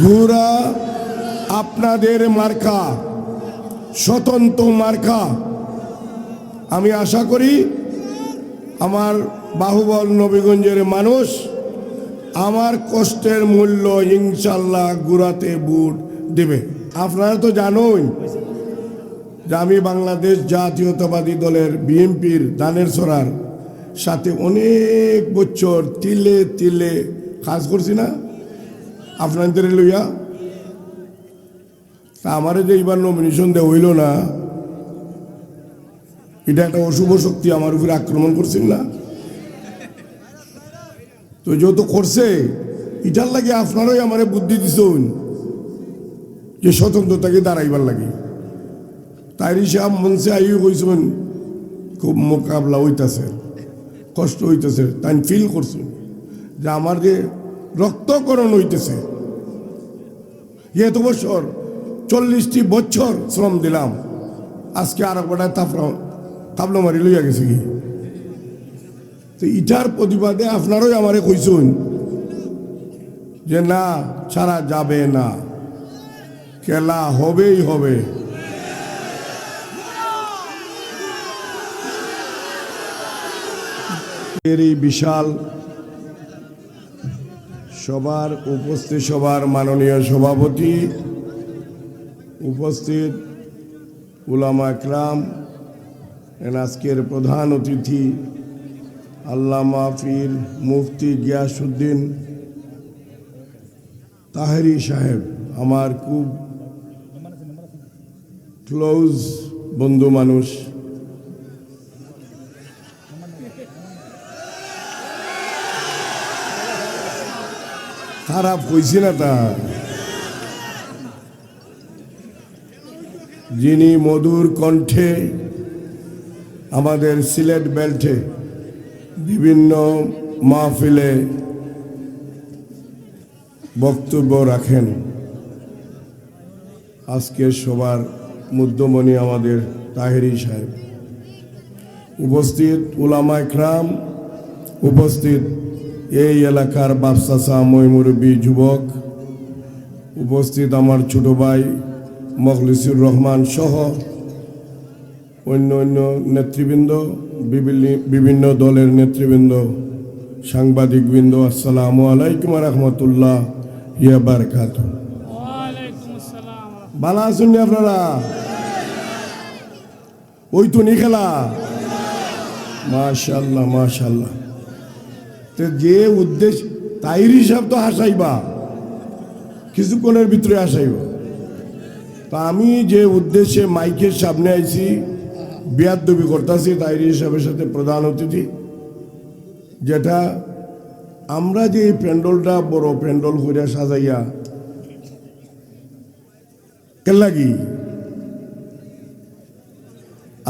ঘোড়া আপনাদের মার্কা, স্বতন্ত্র মার্কা। আমি আশা করি আমার বাহুবল নবীগঞ্জের মানুষ আমার কষ্টের মূল্য ইনশাল্লাহ গুড়াতে বুট দেবে। আপনারা তো জানোই যে আমি বাংলাদেশ জাতীয়তাবাদী দলের বিএনপির দানের সরার সাথে অনেক বছর তিলে তিলে কাজ করছি না। আপনাদের লইয়া? তা আমারে যে এবার নমিনেশন দেওয়া হইল না, এটা একটা অশুভ শক্তি আমার উপরে আক্রমণ করছেন না? তো যেহেতু করছে, এটার লাগে আপনারাই আমারে বুদ্ধি দিছেন যে স্বতন্ত্রতাকে দাঁড়াইবার লাগে। তাইরি সাহেব মনসে আইও কইছেন, খুব মোকাবলা হইতাছে, কষ্ট হইতেছে তাই ফিল করছেন যে আমার যে রক্তকরণ হইতেছে। এত বছর চল্লিশটি বছর শ্রম দিলাম। আজকে আর একবার তাপলা তাবলা মারি লইয়া গেছে কি? তো ইটার প্রতিবাদে আপনারাই আমারে কইছেন যে, না, ছাড়া যাবে না। খেলা হবেই হবে। এর এই বিশাল সবার উপস্থিত সবার মাননীয় সভাপতি, উপস্থিত উলামা একরাম আজকের প্রধান অতিথি, আল্লামা ফির মুফতি গিয়াসুদ্দিন তাহেরি সাহেব, আমার খুব ক্লোজ বন্ধু মানুষ। খারাপ কইছি না তা। যিনি মধুর কণ্ঠে আমাদের সিলেট বেল্টে বিভিন্ন মাহফিলে বক্তব্য রাখেন আজকের সবার মুদ্যমণি আমাদের তাহেরি সাহেব। উপস্থিত উলামা ইকরাম উপস্থিত এই এলাকার বাপসাসা ময়মুরবী যুবক উপস্থিত আমার ছোট ভাই মখলিসুর রহমান সহ অন্য অন্য নেতৃবৃন্দ বিভিন্ন দলের নেতৃবৃন্দ সাংবাদিকবৃন্দ আসসালামু আলাইকুম রহমতুল্লাহ ইয়া বারকাত। ভালো আছেন আপনারা? ওই তো নি খেলা মাশাল্লাহ মাশাল্লাহ তো যে উদ্দেশ্য তাইর হিসাব তো হাসাইবা। কিছুক্ষণের ভিতরে হাসাইবা। তা আমি যে উদ্দেশ্যে মাইকের সামনে আইছি বিয়ার দাবি করতেছি তাইর হিসাবের সাথে প্রধান অতিথি, যেটা আমরা যে প্যান্ডলটা বড় প্যান্ডল করে সাজাইয়া কেন লাগি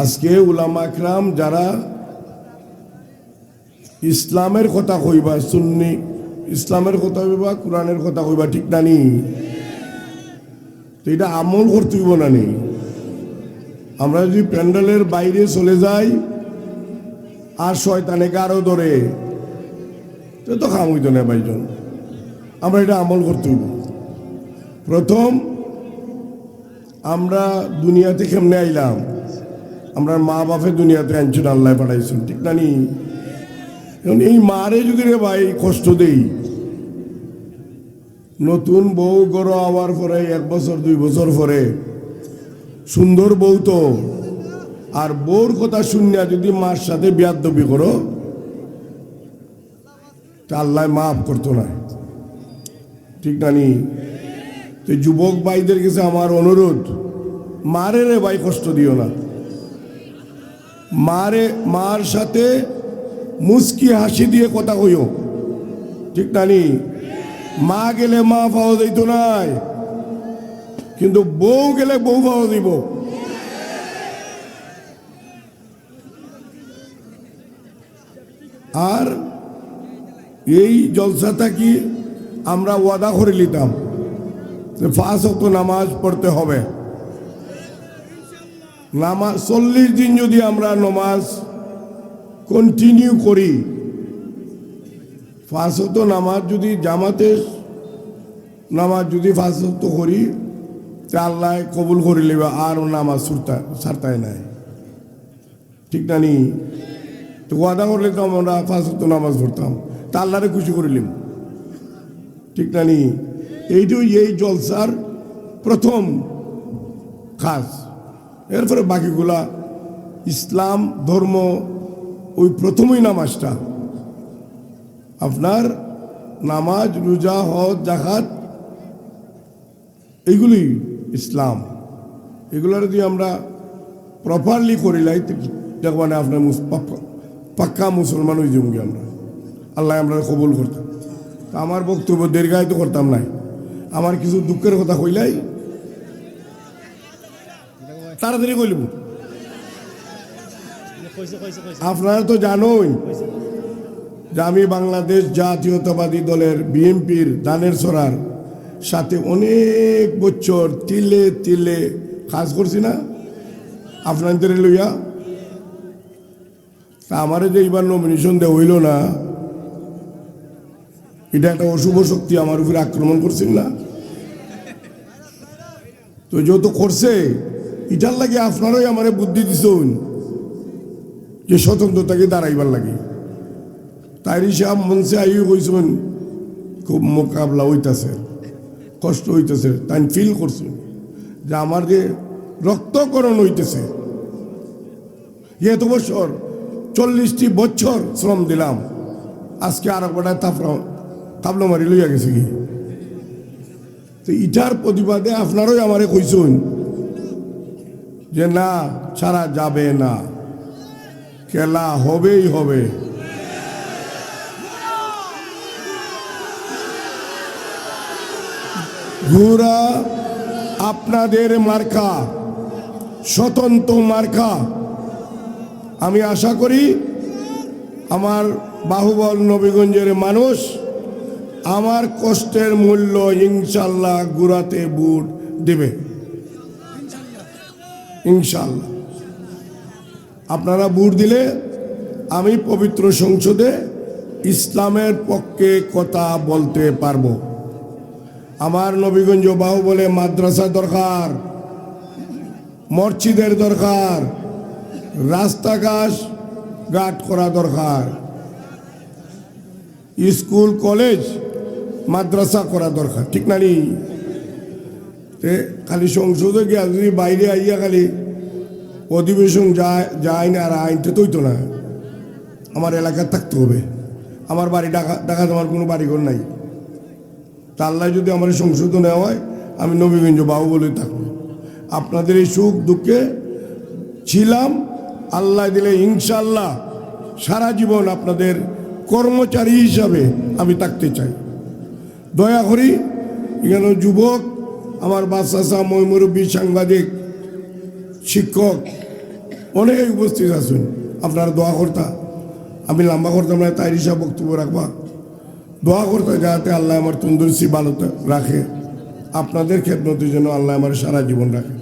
আজকে উলামা আকরাম যারা ইসলামের কথা কইবা সুন্নি, ইসলামের কথা কইবা, কোরআনের কথা কইবা, ঠিক না নি? তো এটা আমল করতে হইব না নি? আমরা যদি প্যান্ডেলের বাইরে চলে যাই, আর শয়তানে আরও ধরে তো তো খাম হইতো না ভাইজন। আমরা এটা আমল করতে হইব। প্রথম, আমরা দুনিয়াতে কেমনে আইলাম? আমরা মা বাপে দুনিয়াতে আনছেন আল্লাহ পাঠাইছেন, ঠিক না নি? এখন এই মারে যদি রে ভাই কষ্ট দেই। নতুন বউ গড় হওয়ার পরে, এক বছর, দুই বছর পরে, সুন্দর বউ তো। আর বউর কথা শুনিয়া যদি মার সাথে বিয়ার দবি করো, তা আল্লাহ মাফ করতো না। ঠিক না নি? তো যুবক ভাইদের কাছে আমার অনুরোধ, মারে রে ভাই কষ্ট দিও না। মারে, মার সাথে মুস্কি হাসি দিয়ে কথা কইও। ঠিক না নি? মা গেলে মা পাওয়া যাইতো নাই। কিন্তু বউ গেলে বউ পাওয়া দিব আর এই জলসাটা কি আমরা ওয়াদা করে নিতাম পাঁচ অক্ট নামাজ পড়তে হবে। নামাজ চল্লিশ দিন যদি আমরা নমাজ কন্টিনিউ করি। অক্ট নামাজ যদি জামাতে, নামাজ যদি ফাঁস তো করি, তা আল্লাহ কবুল করে নেবে, আর নামাজ সুরতা, সারতায় নাই। ঠিক না নি? তো ওয়াদা করলে তো আমরা ফাঁস তো নামাজ পড়তাম তা আল্লাহরে খুশি করিলাম ঠিক না নি? এইটু এই জলসার প্রথম খাস এরপরে বাকিগুলা ইসলাম, ধর্ম ওই প্রথমই নামাজটা। আপনার নামাজ, রোজা, হজ জাকাত এইগুলি ইসলাম। এগুলোর যদি আমরা প্রপারলি করিলাই দেখবানে আপনার মুস- পাক্কা- মুসলমান হয়ে যাব আমরা? আল্লাহ আমরা কবুল করতাম। তা আমার বক্তব্য দীর্ঘায়িত করতাম নাই। আমার কিছু দুঃখের কথা কইলাই। তাড়াতাড়ি কইলিব আপনারা তো জানোই যে আমি বাংলাদেশ জাতীয়তাবাদী দলের বিএনপির দানের সরার সাথে অনেক বছর তিলে তিলে কাজ করছি না। আপনাদের লইয়া, তা আমারে যে এইবার নমিনেশন দেওয়া হইল না, এটা একটা অশুভ শক্তি আমার উপরে আক্রমণ করছিল না। তো যত করছে, এটার লাগে আপনারাই আমারে বুদ্ধি দিছেন। যে স্বতন্ত্রতাকে দাঁড়াইবার লাগে। তাই সাহেব মনসে আইও কইছেন খুব মোকাবলা হইতাছে, কষ্ট হইতেছে, তাই ফিল করছেন যে আমার যে রক্তকরণ হইতেছে এত বছর, চল্লিশটি বছর শ্রম দিলাম, আজকে আর একবার তাপলা তাবলো মারি লইয়া গেছে কি? তো ইটার প্রতিবাদে আপনারই আমারে কইছেন যে না, ছাড়া যাবে না। খেলা হবেই হবে। ঘোড়া আপনাদের মার্কা, স্বতন্ত্র মার্কা। আমি আশা করি আমার বাহুবল নবীগঞ্জের মানুষ আমার কষ্টের মূল্য ইনশাল্লাহ গুড়াতে বুট দেবে। ইনশাল্লাহ। আপনারা ভোট দিলে আমি পবিত্র সংসদে ইসলামের পক্ষে কথা বলতে পারব। আমার নবীগঞ্জ বাহুবলে মাদ্রাসা দরকার, মসজিদের দরকার, রাস্তাঘাট ঘাট করা দরকার, স্কুল, কলেজ, মাদ্রাসা করা দরকার, ঠিক না নি? খালি সংসদে গিয়া যদি বাইরে আইয়া খালি অধিবেশন যায় যায় না আর আইনটা তৈতো না। আমার এলাকায় থাকতে হবে। আমার বাড়ি ডাকা ঢাকা আমার কোনো বাড়িঘর নাই। তা আল্লাহ যদি আমার সংশোধন নেওয়া হয়, আমি নবীগঞ্জ বাবু বলে থাকব। আপনাদের এই সুখ দুঃখে ছিলাম। আল্লাহ দিলে ইনশাল্লাহ সারা জীবন আপনাদের কর্মচারী হিসাবে আমি থাকতে চাই। দয়া করি, এখানে যুবক, আমার বাচ্চা ময়মুরব্বী সাংবাদিক শিক্ষক, অনেকে উপস্থিত আছেন। আপনারা দোয়া করতা, আমি লম্বা করতাম না তাই হিসাব বক্তব্য রাখবা। দোয়া করতে যাতে আল্লাহ আমার তন্দুরসি ভালো রাখে। আপনাদের খেদমতের জন্য আল্লাহ আমার সারা জীবন রাখে।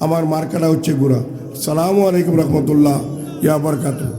আমার মার্কাটা হচ্ছে গুড়া। সালামু আলাইকুম রহমতুল্লাহ। ইয়াবার বরকাতুহ।